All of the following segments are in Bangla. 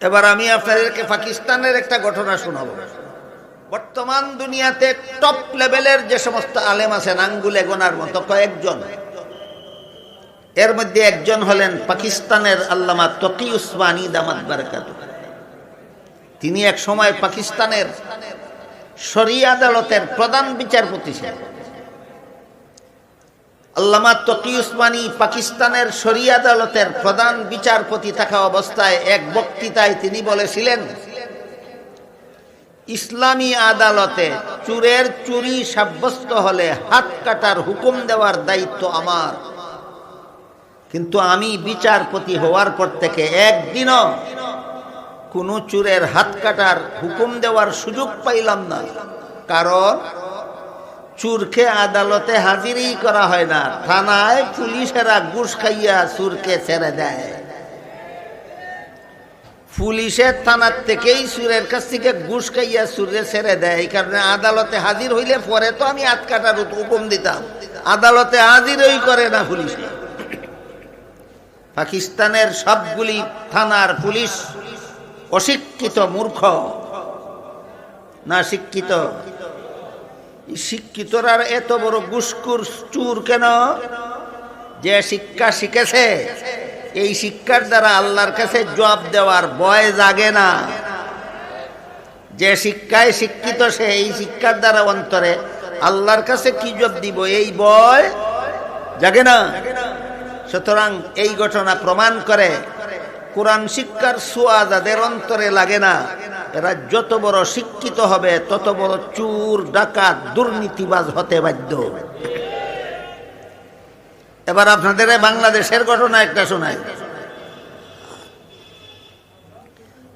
এবার আমি আপনাদেরকে পাকিস্তানের একটা ঘটনা শোনাব। বর্তমান দুনিয়াতে টপ লেভেলের যে সমস্ত আলেম আছেন, আঙ্গুলে গোনার মতো কয়েকজন। এর মধ্যে একজন হলেন পাকিস্তানের আল্লামা তকি উসমানী দামাত বারকাত। তিনি এক সময় পাকিস্তানের শরী আদালতের প্রধান বিচারপতি ছিলেন। আল্লামা তকি উসমানী পাকিস্তানের শরী আদালতের প্রধান বিচারপতি থাকা অবস্থায় এক বক্তৃতায় তিনি বলেছিলেন, ইসলামী আদালতে চুরের চুরি সাব্যস্ত হলে হাত কাটার হুকুম দেওয়ার দায়িত্ব আমার। কিন্তু আমি বিচারপতি হওয়ার পর থেকে একদিনও কোনো চুরের হাত কাটার হুকুম দেওয়ার সুযোগ পাইলাম না। কারণ চুরকে আদালতে হাজিরই করা হয় না। থানায় পুলিশেরা ঘুষ খাইয়া চুরকে ছেড়ে দেয়। পুলিশের থানার থেকেই সুরের কাছ থেকে ঘুষ খাইয়া সুরে ছেড়ে দেয়। এই কারণে আদালতে হাজির হইলে পরে তো আমি হাত কাটার হুকুম দিতাম। আদালতে হাজিরই করে না পুলিশ। পাকিস্তানের সবগুলি থানার পুলিশ অশিক্ষিত মূর্খ না শিক্ষিত শিক্ষিতরার এত বড় গুসকুর চুর কেন? যে শিক্ষা শিখেছে, এই শিক্ষার দ্বারা আল্লাহর কাছে জবাব দেওয়ার ভয় জাগে না। যে শিক্ষায় শিক্ষিত সে, এই শিক্ষার দ্বারা অন্তরে আল্লাহর কাছে কি জব দিব? এই বয় জাগে না। সুতরাং এই ঘটনা প্রমাণ করে, কোরআন শিক্ষার সোয়া যাদের অন্তরে লাগে না এরা যত বড় শিক্ষিত হবে, তত বড় চুর, ডাকাত, দুর্নীতিবাজ হতে বাধ্য এবার আপনাদের বাংলাদেশের ঘটনা একটা শোনায়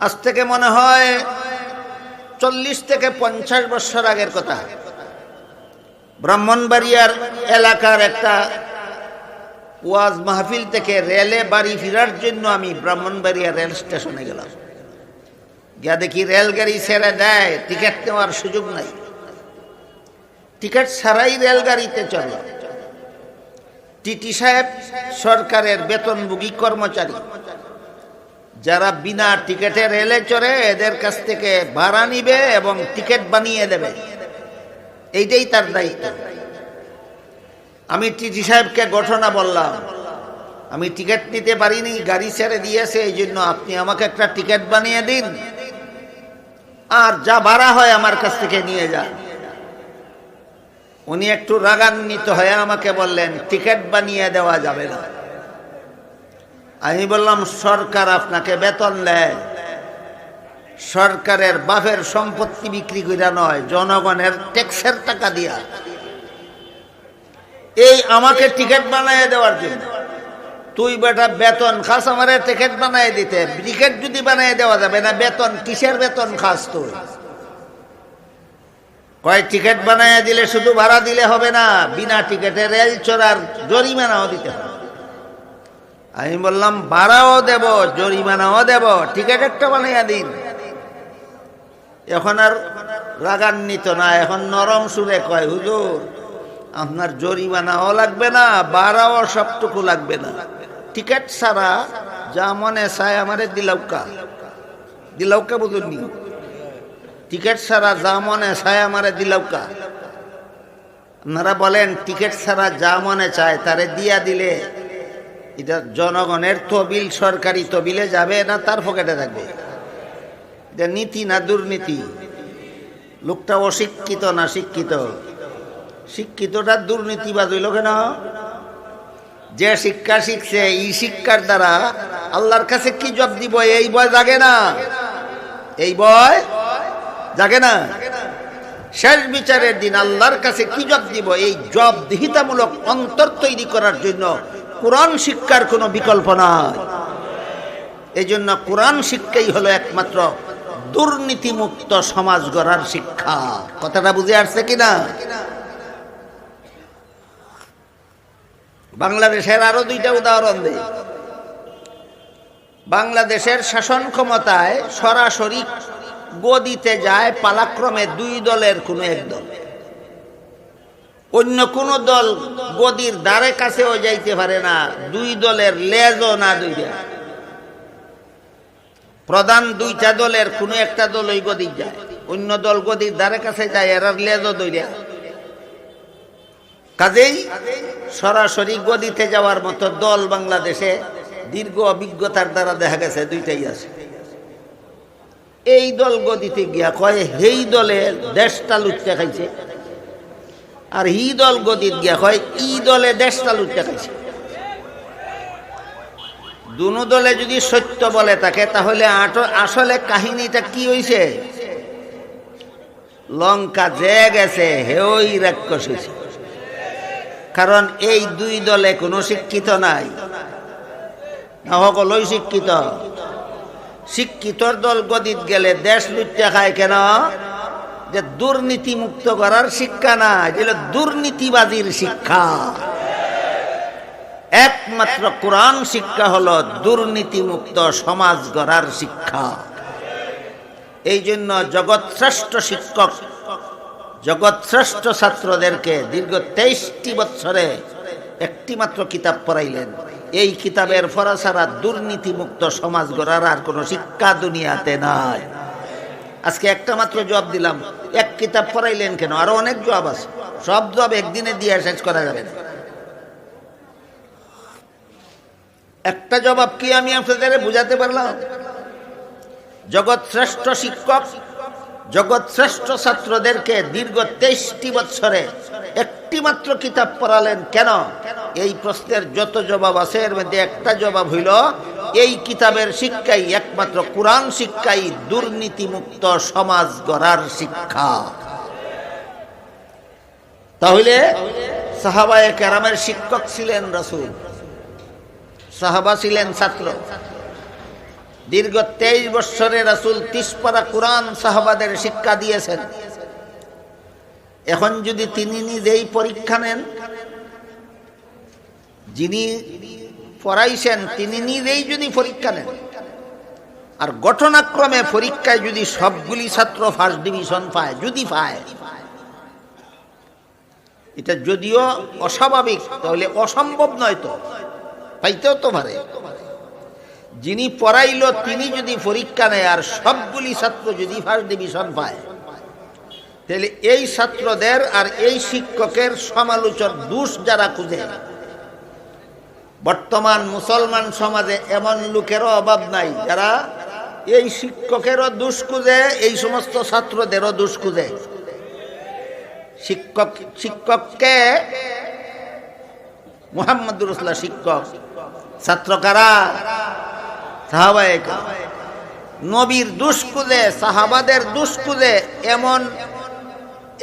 আজ থেকে মনে হয় চল্লিশ থেকে পঞ্চাশ বছর আগের কথা। ব্রাহ্মণবাড়িয়ার এলাকার একটা ওয়াজ মাহফিল থেকে রেলে বাড়ি ফেরার জন্য আমি ব্রাহ্মণবাড়িয়া রেল স্টেশনে গেলাম। গিয়া দেখি রেলগাড়ি ছেড়ে দেয়, টিকিট নেওয়ার সুযোগ নাই। টিকিট ছাড়াই রেলগাড়িতে চললাম টিটি সাহেব সরকারের বেতনভোগী কর্মচারী। যারা বিনা টিকেটে রেলে চড়ে, এদের কাছ থেকে ভাড়া নিবে এবং টিকিট বানিয়ে দেবে। এইটাই তার দায়িত্ব। আমি টিটি সাহেবকে ঘটনা বললাম। আমি টিকিট নিতে পারিনি, গাড়ি ছেড়ে দিয়েছে এই জন্য আপনি আমাকে একটা টিকিট বানিয়ে দিন। আর যা ভাড়া হয় আমার কাছ থেকে নিয়ে যা। উনি একটু রাগান্বিত হয়ে আমাকে বললেন, টিকিট বানিয়ে দেওয়া যাবে না। আমি বললাম, সরকার আপনাকে বেতন দেয়। সরকারের বাফের সম্পত্তি বিক্রি করে নয়, জনগণের ট্যাক্সের টাকা দিয়া। এই আমাকে টিকিট বানিয়ে দেওয়ার জন্য। তুই বেটা বেতন খাস, আমারে টিকিট বানিয়ে দিতে। টিকিট যদি বানিয়ে দেওয়া যাবে না, বেতন কিসের বেতন খাস তুই? কয় টিকিট বানিয়ে দিলে শুধু ভাড়া দিলে হবে না, বিনা টিকিটে রেল চড়ার জরিমানাও দিতে হবে। আমি বললাম, ভাড়াও দেব, জরিমানাও দেব টিকিট একটা বানিয়ে দিন। এখন আর রাগান্বিত না, এখন নরম সুরে কয়, হুজুর, আপনার জরিমানাও লাগবে না, ভাড়াও সবটুকু লাগবে না। টিকিট ছাড়া যা মনে চায় আমারে দিলাউকা দিলাউকা বুঝুননি টিকিট ছাড়া যা মনে চায় আমারে দিলাউকা আপনারা বলেন, টিকিট ছাড়া যা মনে চায় তারে দিয়া দিলে এটা জনগণের তবিল, সরকারি তবিলে যাবে না তার পকেটে থাকবে? এটা নীতি না দুর্নীতি? লোকটা অশিক্ষিত না শিক্ষিত? শিক্ষিতটা দুর্নীতিবাজ হইল কেন? যে শিক্ষা শিখছে, এই শিক্ষার দ্বারা আল্লাহর কাছে কি জব দিব? এই বয় জাগে না। এই বয় জাগে না। শেষ বিচারের দিন আল্লাহর কাছে কি জব দিব? এই জব দিহিতামূলক অন্তর তৈরি করার জন্য কোরআন শিক্ষার কোনো বিকল্প নাই। এই জন্য কোরআন শিক্ষাই হলো একমাত্র দুর্নীতিমুক্ত সমাজ গড়ার শিক্ষা। কথাটা বুঝে আসছে কিনা? বাংলাদেশের আরও দুইটা উদাহরণ দেই। বাংলাদেশের শাসন ক্ষমতায় সরাসরি গদিতে যায় পালাক্রমে দুই দলের কোনো এক দল। অন্য কোন দল গদির দ্বারে কাছেও যাইতে পারে না, দুই দলের লেজও না দুইটা। প্রধান দুইটা দলের কোনো একটা দল ওই গদির যায়, অন্য দল গদির দ্বারে কাছে যায় এরা লেজও দইরা কাজেই সরাসরি গদিতে যাওয়ার মতো দল বাংলাদেশে দীর্ঘ অভিজ্ঞতার দ্বারা দেখা গেছে, দুইটাই আছে। এই দল গদিতে গিয়া কয়, হেই দলে দেশটা লুটতে খাইছে। আর হি দল গদিত গিয়া কয়, ই দলে দেশটা লুটতে খাইছে। দুনো দলে যদি সত্য বলে থাকে, তাহলে আসলে কাহিনীটা কি হইছে? লঙ্কা যে গেছে, হেই রাক্ষস হয়েছে কারণ এই দুই দলে কোনো শিক্ষিত নাই। সকলই শিক্ষিত। শিক্ষিতর দল গদিত গেলে দেশ লুটতে খায় কেন? যে দুর্নীতি মুক্ত করার শিক্ষা না যেগুলো দুর্নীতিবাজির শিক্ষা। একমাত্র কোরআন শিক্ষা হলো দুর্নীতি মুক্ত সমাজ গড়ার শিক্ষা। এই জন্য জগৎ শ্রেষ্ঠ শিক্ষক জগৎ শ্রেষ্ঠ ছাত্রদেরকে দীর্ঘ তেইশটি বছরে একটি মাত্র কিতাব পড়াইলেন। এই কিতাবের ফরা ছাড়া দুর্নীতি মুক্ত সমাজ গড়ার আর কোনো শিক্ষা দুনিয়াতে নাই। আজকে একটা মাত্র জবাব দিলাম, এক কিতাব পড়াইলেন কেন? আরও অনেক জবাব আছে। সব জবাব একদিনে দিয়ে শেষ করা যাবে না। একটা জবাব কি আমি আপনাদের বুঝাতে পারলাম? জগৎ শ্রেষ্ঠ শিক্ষক জগৎ শ্রেষ্ঠ ছাত্রদেরকে দীর্ঘ তেইশটি বছরে একটি মাত্র কিতাব পড়ালেন কেন? এই প্রশ্নের যত জবাব আছে, এর মধ্যে একটা জবাব হইল, এই কিতাবের শিক্ষাই একমাত্র কোরআন শিক্ষাই দুর্নীতিমুক্ত সমাজ গড়ার শিক্ষা। তাহলে সাহাবায়ে কেরামের শিক্ষক ছিলেন রসুল, সাহাবা ছিলেন ছাত্র। দীর্ঘ তেইশ বৎসরে রাসুল তিসপারা কোরআন সাহাবাদের শিক্ষা দিয়েছেন। এখন যদি তিনি নিজেই পরীক্ষা নেন, যিনি পড়াইছেন, তিনি নিজেই যদি পরীক্ষা নেন, আর ঘটনাক্রমে পরীক্ষায় যদি সবগুলি ছাত্র ফার্স্ট ডিভিশন পায়, যদি পায়, এটা যদিও অস্বাভাবিক, তাহলে অসম্ভব নয় তো, পাইতেও তো পারে। যিনি পড়াইল, তিনি যদি পরীক্ষা নেয়, আর সবগুলি ছাত্র যদি ফার্স্ট ডিভিশন পায়, তাহলে এই ছাত্রদের আর এই শিক্ষকের সমালোচক দোষ যারা খুঁজে, বর্তমান মুসলমান সমাজে এমন লোকেরও অভাব নাই, যারা এই শিক্ষকেরও দোষ খুঁজে, এই সমস্ত ছাত্রদেরও দোষ খুঁজে। শিক্ষক, শিক্ষককে মোহাম্মদুর শিক্ষক, ছাত্র কারা? সাহাবায়ে কেরাম। নবীর দুষ্কুদে, সাহাবাদের দুষ্কুদে এমন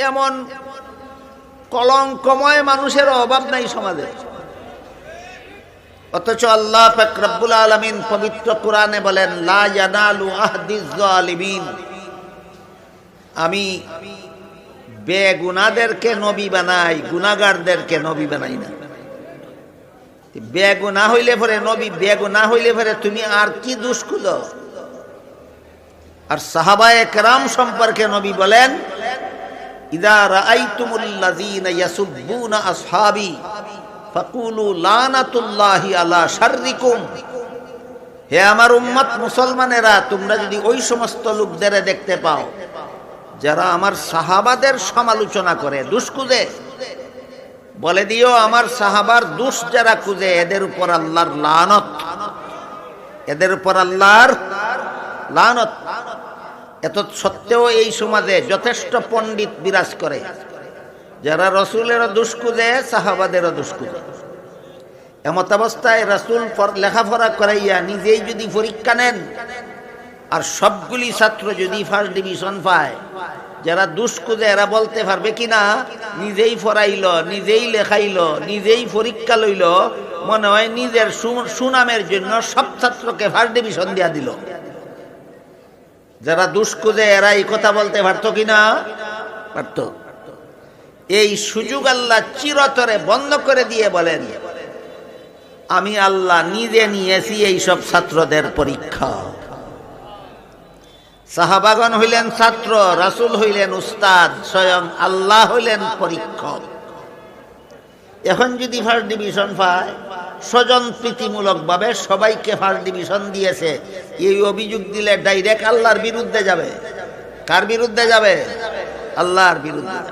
এমন কলঙ্কময় মানুষের অভাব নাই সমাজে অথচ আল্লাহ পাক রব্বুল আলামিন পবিত্র কোরআনে বলেন, লা ইয়ানালু আমি বেগুনাদেরকে নবী বানাই গুনাগারদেরকে নবী বানাই না বেগু না হইলে পরে নবী, বেগু না হইলে পরে তুমি আর কি দুষ্কুদ আর সাহাবায়ে কেরাম সম্পর্কে নবী বলেন, ইদা রাআইতুমুল্লাযীনা ইয়াসুব্বুনা ফাকুলু লানাতুল্লাহি আলা শাররিকুম। হে আমার উম্মত মুসলমানেরা, তোমরা যদি ওই সমস্ত লোকদের দেখতে পাও, যারা আমার সাহাবাদের সমালোচনা করে দুষ্কুদে বলে দিও, আমার সাহাবার দুষ যারা খুঁজে, এদের উপর আল্লাহর লানত। এদের উপর আল্লাহর লানত। এত সত্ত্বেও এই সমাজে যথেষ্ট পণ্ডিত বিরাজ করে। যারা রসুলেরও দুষ খুঁজে, সাহাবাদেরও দুষ খুঁজে। এমত অবস্থায় রাসুল লেখাপড়া করাইয়া নিজেই যদি পরীক্ষা নেন, আর সবগুলি ছাত্র যদি ফার্স্ট ডিভিশন পায় যারা দুষ্কুজে এরা বলতে পারবে কি না? নিজেই পড়াইল নিজেই লেখাইল, নিজেই পরীক্ষা লইল, মনে হয় নিজের সুনামের জন্য সব ছাত্রকে ফার্স্ট ডিভিশন দিয়া দিল। যারা দুষ্কুজে এরা এই কথা বলতে পারতো কি না? পারত। এই সুযোগ আল্লাহ চিরতরে বন্ধ করে দিয়ে বলেন, আমি আল্লাহ নিজে নিয়েছি এই সব ছাত্রদের পরীক্ষা। সাহাবাগন হইলেন ছাত্র, রাসুল হইলেন উস্তাদ, স্বয়ং আল্লাহ হইলেন পরীক্ষক। এখন যদি ফার্স্ট ডিভিশন পায়, স্বজন প্রীতিমূলকভাবে সবাইকে ফার্স্ট ডিভিশন দিয়েছে। এই অভিযোগ দিলে ডাইরেক্ট আল্লাহর বিরুদ্ধে যাবে। কার বিরুদ্ধে যাবে? আল্লাহর বিরুদ্ধে।